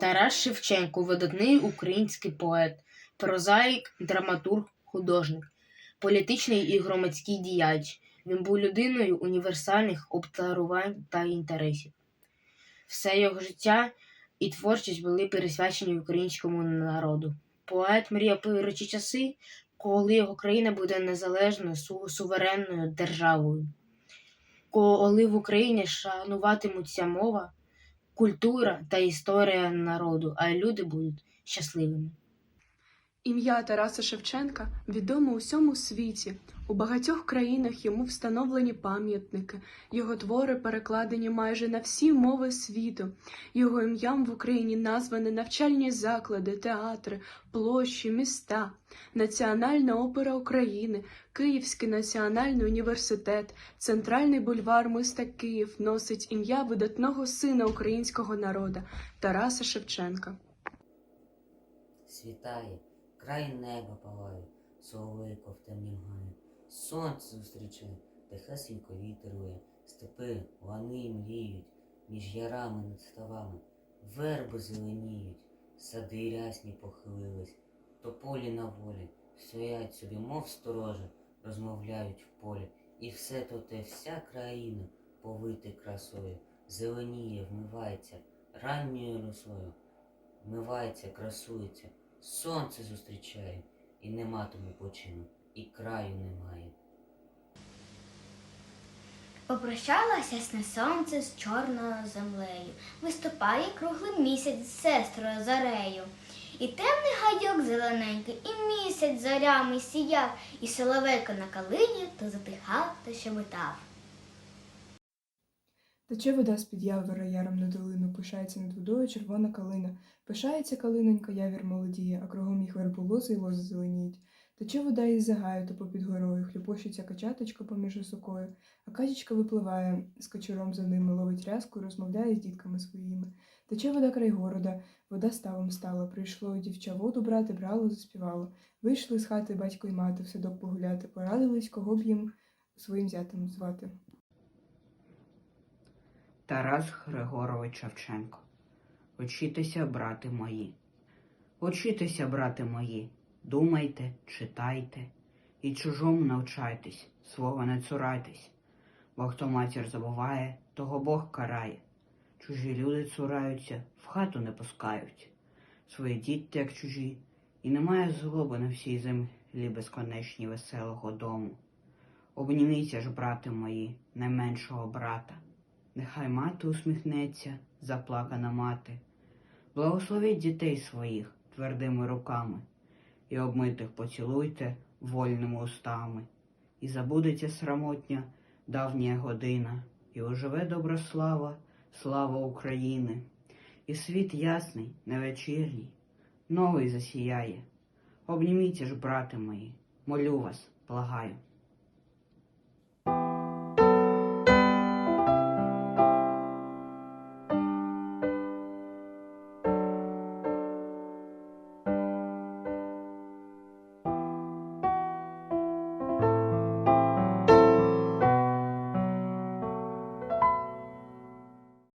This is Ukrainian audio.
Тарас Шевченко видатний український поет, прозаїк, драматург, художник, політичний і громадський діяч. Він був людиною універсальних обдарувань та інтересів. Все його життя і творчість були присвячені українському народу. Поет мріяв речі часи, коли його країна буде незалежною суверенною державою, коли в Україні шануватимуться мова, культура та історія народу, а люди будуть щасливими. Ім'я Тараса Шевченка відомо у всьому світі. У багатьох країнах йому встановлені пам'ятники. Його твори перекладені майже на всі мови світу. Його ім'ям в Україні названі навчальні заклади, театри, площі, міста, Національна опера України, Київський національний університет, Центральний бульвар міста Київ носить ім'я видатного сина українського народу Тараса Шевченка. Світає, край неба палає, соловейко в темнім гає, сонце зустрічає, тихесенько вітерує, степи, лани мліють, між ярами над ставами, верби зеленіють, сади рясні похилились, тополі на волі, стоять собі, мов сторожа, розмовляють в полі, і все то те, вся країна повити красою, зеленіє, вмивається ранньою росою, вмивається, красується, сонце зустрічає, і нема тому почину, і краю немає. Попрощалося ясне сонце з чорною землею. Виступає круглий місяць з сестрою зарею. І темний гайок зелененький, і місяць зорями сіяв, і соловейко на калині то затихав, то щебетав. Тече вода з-під явора яром на долину, пишається над водою червона калина. Пишається калинонька, явір молодіє, а кругом їх вербу лози й лози зеленіють. Тече вода із загаю, то попід горою, хлюпощиться качаточка поміж осокою, а качечка випливає з качуром за ними, ловить рязку, розмовляє з дітками своїми. Тече вода край города, вода ставом стала. Прийшло дівча воду брати, брало, заспівало. Вийшли з хати батько й мати в садок погуляти, порадились, кого б їм своїм зятем звати. Тарас Григорович Шевченко. Учітеся, брати мої. Учітеся, брати мої. Думайте, читайте і чужому навчайтесь, свого не цурайтесь. Бо хто матір забуває, того Бог карає. Чужі люди цураються, в хату не пускають. Свої діти, як чужі, і немає злоби на всій землі безконечній веселого дому. Обніміться ж, брати мої, найменшого брата. Нехай мати усміхнеться, заплакана мати. Благословіть дітей своїх твердими руками, і обмитих поцілуйте вольними устами, і забудеться срамотня давня година, і оживе добра слава, слава України, і світ ясний, невечірній, новий засіяє. Обніміться ж, брати мої, молю вас, благаю.